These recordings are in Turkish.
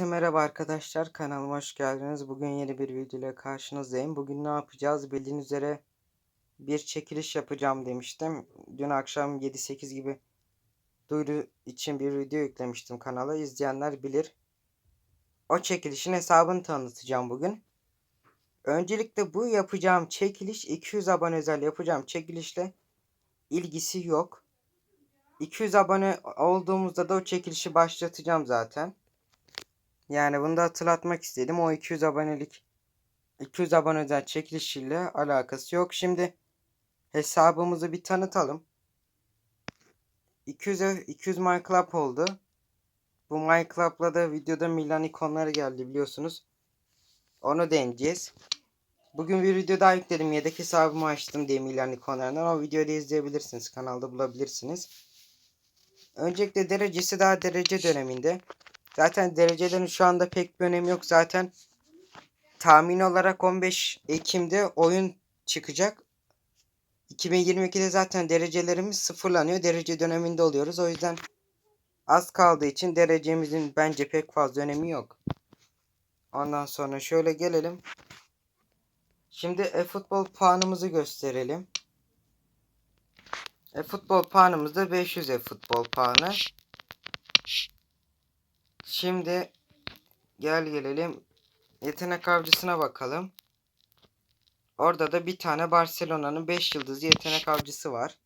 Herkese merhaba arkadaşlar kanalıma hoş geldiniz. Bugün yeni bir video ile karşınızdayım. Bugün ne yapacağız? Bildiğiniz üzere bir çekiliş yapacağım demiştim. Dün akşam 7-8 gibi duyuru için bir video yüklemiştim kanala. İzleyenler bilir. O çekilişin hesabını tanıtacağım bugün. Öncelikle bu yapacağım çekiliş 200 abone özel yapacağım çekilişle ilgisi yok. 200 abone olduğumuzda da o çekilişi başlatacağım zaten. Yani bunu da hatırlatmak istedim. O 200 abonelik 200 abone özel çekilişiyle alakası yok. Şimdi hesabımızı bir tanıtalım. 200 200 My Club oldu. Bu My Club'la da videoda Milan ikonları geldi biliyorsunuz. Onu deneyeceğiz. Bugün bir video daha yükledim. Yedek hesabımı açtım diye Milan ikonlarından. O videoyu da izleyebilirsiniz. Kanalda bulabilirsiniz. Öncelikle derecesi daha derece döneminde. Zaten derecelerin şu anda pek bir önemi yok. Zaten tahmin olarak 15 Ekim'de oyun çıkacak. 2022'de zaten derecelerimiz sıfırlanıyor. Derece döneminde oluyoruz. O yüzden az kaldığı için derecemizin bence pek fazla önemi yok. Ondan sonra şöyle gelelim. Şimdi e-futbol puanımızı gösterelim. E-futbol puanımız da 500 e-futbol puanı. Şimdi gel gelelim yetenek avcısına bakalım. Orada da bir tane Barcelona'nın 5 yıldızlı yetenek avcısı var.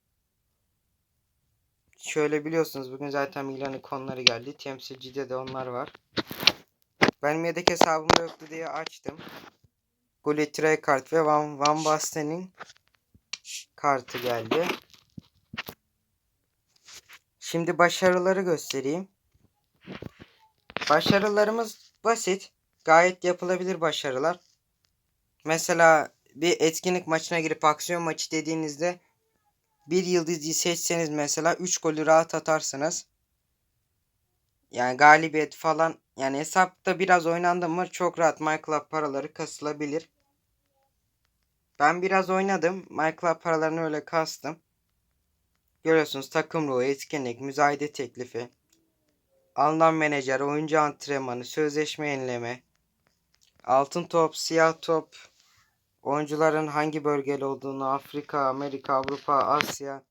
Şöyle biliyorsunuz bugün zaten Milan ikonları geldi. Temsilcide de onlar var. Benim yedek hesabımda yoktu diye açtım. Gullit kart ve Van, Van Basten'in kartı geldi. Şimdi başarıları göstereyim. Başarılarımız basit. Gayet yapılabilir başarılar. Mesela bir etkinlik maçına girip aksiyon maçı dediğinizde bir yıldızı seçseniz mesela 3 golü rahat atarsınız. Yani galibiyet falan yani hesapta biraz oynandı mı çok rahat MyClub paraları kasılabilir. Ben biraz oynadım. MyClub paralarını öyle kastım. Görüyorsunuz takım ruhu, etkinlik, müzayede teklifi. Alınan menajer, oyuncu antrenmanı, sözleşme yenileme, altın top, siyah top, oyuncuların hangi bölgeli olduğunu, Afrika, Amerika, Avrupa, Asya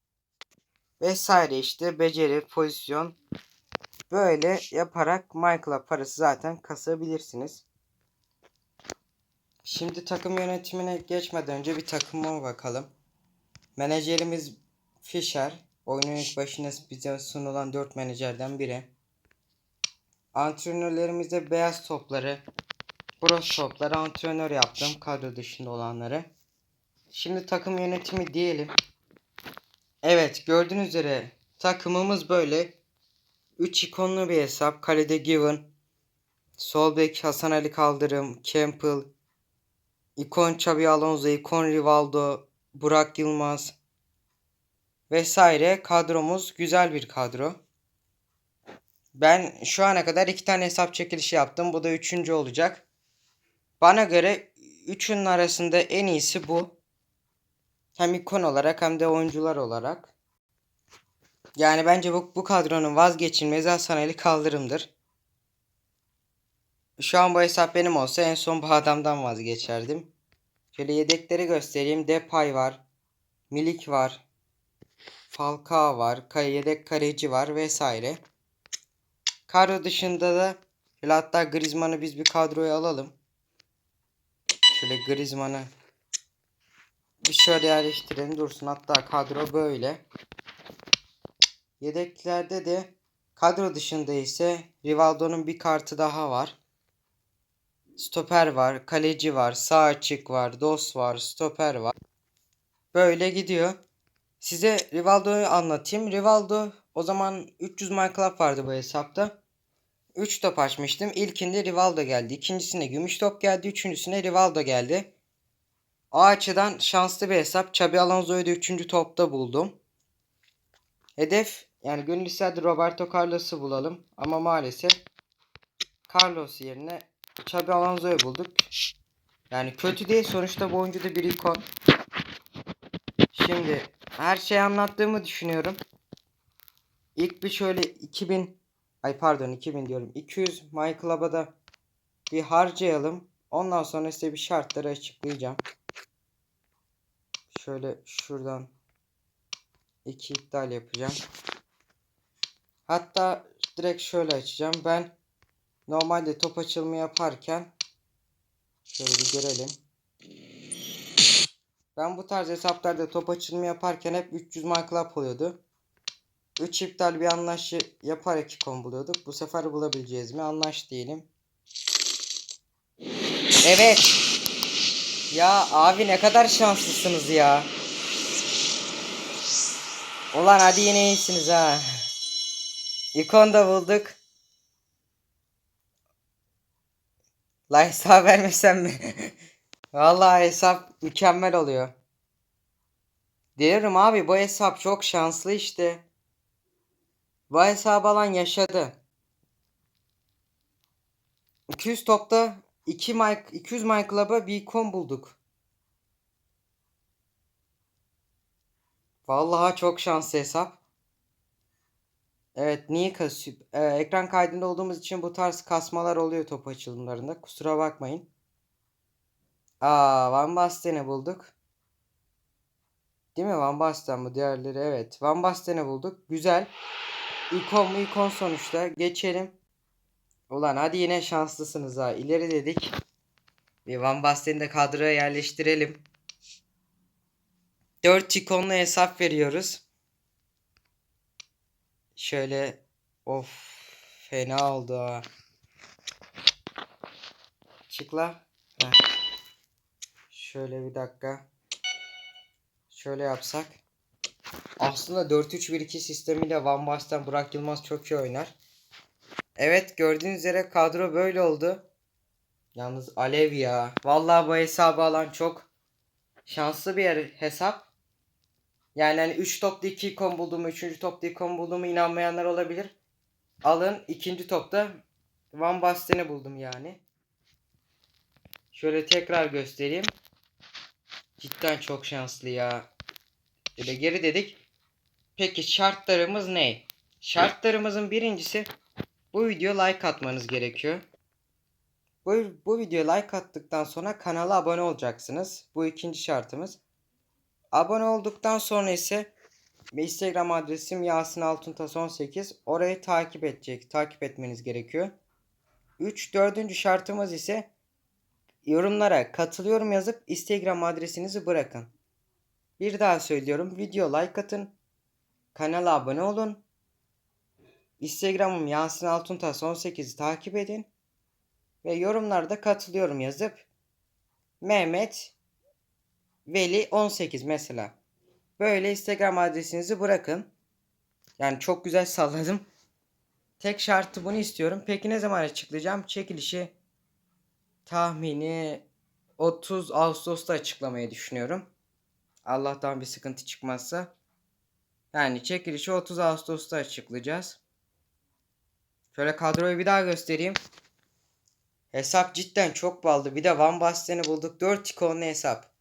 vesaire işte beceri, pozisyon böyle yaparak MyClub parası zaten kasabilirsiniz. Şimdi takım yönetimine geçmeden önce bir takıma bakalım. Menajerimiz Fischer. Oyunun ilk başında bize sunulan 4 menajerden biri. Antrenörlerimize beyaz topları, bros topları antrenör yaptım. Kadro dışında olanları. Şimdi takım yönetimi diyelim. Evet gördüğünüz üzere takımımız böyle. 3 ikonlu bir hesap. Kalede Given. Sol bek Hasan Ali Kaldırım. Campbell. İkon Xabi Alonso. ikon Rivaldo. Burak Yılmaz. Vesaire. Kadromuz güzel bir kadro. Ben şu ana kadar iki tane hesap çekilişi yaptım. Bu da üçüncü olacak. Bana göre üçünün arasında en iyisi bu. Hem ikon olarak hem de oyuncular olarak. Yani bence bu, bu kadronun vazgeçilmezi Hasan Ali Kaldırım'dır. Şu an bu hesap benim olsa en son bu adamdan vazgeçerdim. Şöyle yedekleri göstereyim. Depay var. Milik var. Falcao var. Yedek kaleci var vesaire. Kadro dışında da şöyle hatta Griezmann'ı biz bir kadroya alalım. Şöyle Griezmann'ı bir şöyle yerleştirelim dursun. Hatta kadro böyle. Yedeklerde de kadro dışında ise Rivaldo'nun bir kartı daha var. Stoper var, kaleci var, sağ açık var, dos var, stoper var. Böyle gidiyor. Size Rivaldo'yu anlatayım. Rivaldo o zaman 300 My Club vardı bu hesapta. 3 top açmıştım. İlkinde Rivaldo geldi. İkincisinde gümüş top geldi. Üçüncüsünde Rivaldo geldi. O açıdan şanslı bir hesap. Xabi Alonso'yu da 3. topta buldum. Hedef yani gönül isterdi Roberto Carlos'u bulalım. Ama maalesef Carlos yerine Xabi Alonso'yu bulduk. Yani kötü değil. Sonuçta bu oyuncu da bir ikon. Şimdi her şeyi anlattığımı düşünüyorum. İlk bir şöyle 2000 Ay pardon 2000 diyorum. 200 My Club'a da bir harcayalım. Ondan sonra size bir şartları açıklayacağım. Şöyle şuradan iki iptal yapacağım. Hatta direkt şöyle açacağım. Ben normalde top açılımı yaparken şöyle bir görelim. Ben bu tarz hesaplarda top açılımı yaparken hep 300 My Club oluyordu. 3 iptal bir anlaşı yapar iki kon buluyorduk. Bu sefer bulabileceğiz mi? Anlaş diyelim. Evet. Ya abi ne kadar şanslısınız ya. Ulan hadi yine iyisiniz ha. İkon da bulduk. La hesap vermesem mi? Vallahi hesap mükemmel oluyor. Diyorum abi bu hesap çok şanslı işte. Bu hesabı alan yaşadı. 200 topta 2 Mike 200 My Club'a bir ikon bulduk. Vallahi çok şanslı hesap. Evet niye kasıyor? Ee, ekran kaydında olduğumuz için bu tarz kasmalar oluyor top açılımlarında. Kusura bakmayın. Aa Van Basten'i bulduk. Değil mi? Van Basten bu diğerleri evet. Van Basten'i bulduk. Güzel. İkon ikon sonuçta. Geçelim. Ulan hadi yine şanslısınız ha. İleri dedik. Bir Van Basten'i de kadroya yerleştirelim. 4 ikonlu hesap veriyoruz. Şöyle of fena oldu ha. Çıkla. Heh. Şöyle bir dakika. Şöyle yapsak. Aslında 4-3-1-2 sistemiyle Van Basten Burak Yılmaz çok iyi oynar. Evet gördüğünüz üzere kadro böyle oldu. Yalnız Alev ya. Vallahi bu hesabı alan çok şanslı bir yer- hesap. Yani hani 3 topta 2 ikon bulduğumu, 3. topta ikon bulduğumu inanmayanlar olabilir. Alın ikinci topta Van Basten'i buldum yani. Şöyle tekrar göstereyim. Cidden çok şanslı ya. Şöyle geri dedik. Peki şartlarımız ne? Şartlarımızın birincisi bu video like atmanız gerekiyor. Bu, bu videoya like attıktan sonra kanala abone olacaksınız. Bu ikinci şartımız. Abone olduktan sonra ise Instagram adresim Yasin Altuntas 18. Orayı takip edecek, takip etmeniz gerekiyor. 3 dördüncü şartımız ise yorumlara katılıyorum yazıp Instagram adresinizi bırakın. Bir daha söylüyorum. Video like atın. Kanala abone olun. Instagram'ım Yasin Altuntas 18'i takip edin. Ve yorumlarda katılıyorum yazıp Mehmet Veli 18 mesela. Böyle Instagram adresinizi bırakın. Yani çok güzel salladım. Tek şartı bunu istiyorum. Peki ne zaman açıklayacağım? Çekilişi tahmini 30 Ağustos'ta açıklamayı düşünüyorum. Allah'tan bir sıkıntı çıkmazsa. Yani çekilişi 30 Ağustos'ta açıklayacağız. Şöyle kadroyu bir daha göstereyim. Hesap cidden çok baldı. Bir de Van Basten'i bulduk. 4 ikonlu hesap.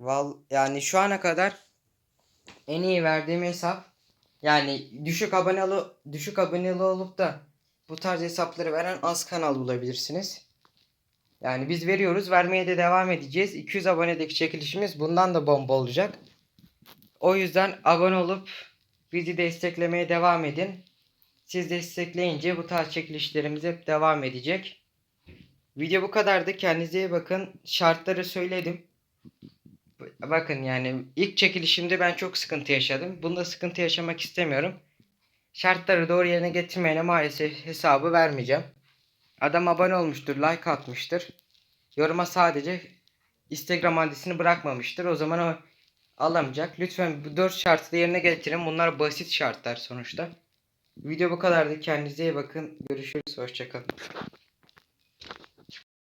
Val yani şu ana kadar en iyi verdiğim hesap. Yani düşük aboneli düşük aboneli olup da bu tarz hesapları veren az kanal bulabilirsiniz. Yani biz veriyoruz, vermeye de devam edeceğiz. 200 abonedeki çekilişimiz bundan da bomba olacak. O yüzden abone olup bizi desteklemeye devam edin. Siz destekleyince bu tarz çekilişlerimiz hep devam edecek. Video bu kadardı. Kendinize iyi bakın. Şartları söyledim. Bakın yani ilk çekilişimde ben çok sıkıntı yaşadım. Bunda sıkıntı yaşamak istemiyorum. Şartları doğru yerine getirmeyene maalesef hesabı vermeyeceğim. Adam abone olmuştur, like atmıştır. Yoruma sadece Instagram adresini bırakmamıştır. O zaman o alamayacak. Lütfen bu 4 şartı da yerine getirin. Bunlar basit şartlar sonuçta. Video bu kadardı. Kendinize iyi bakın. Görüşürüz. Hoşçakalın.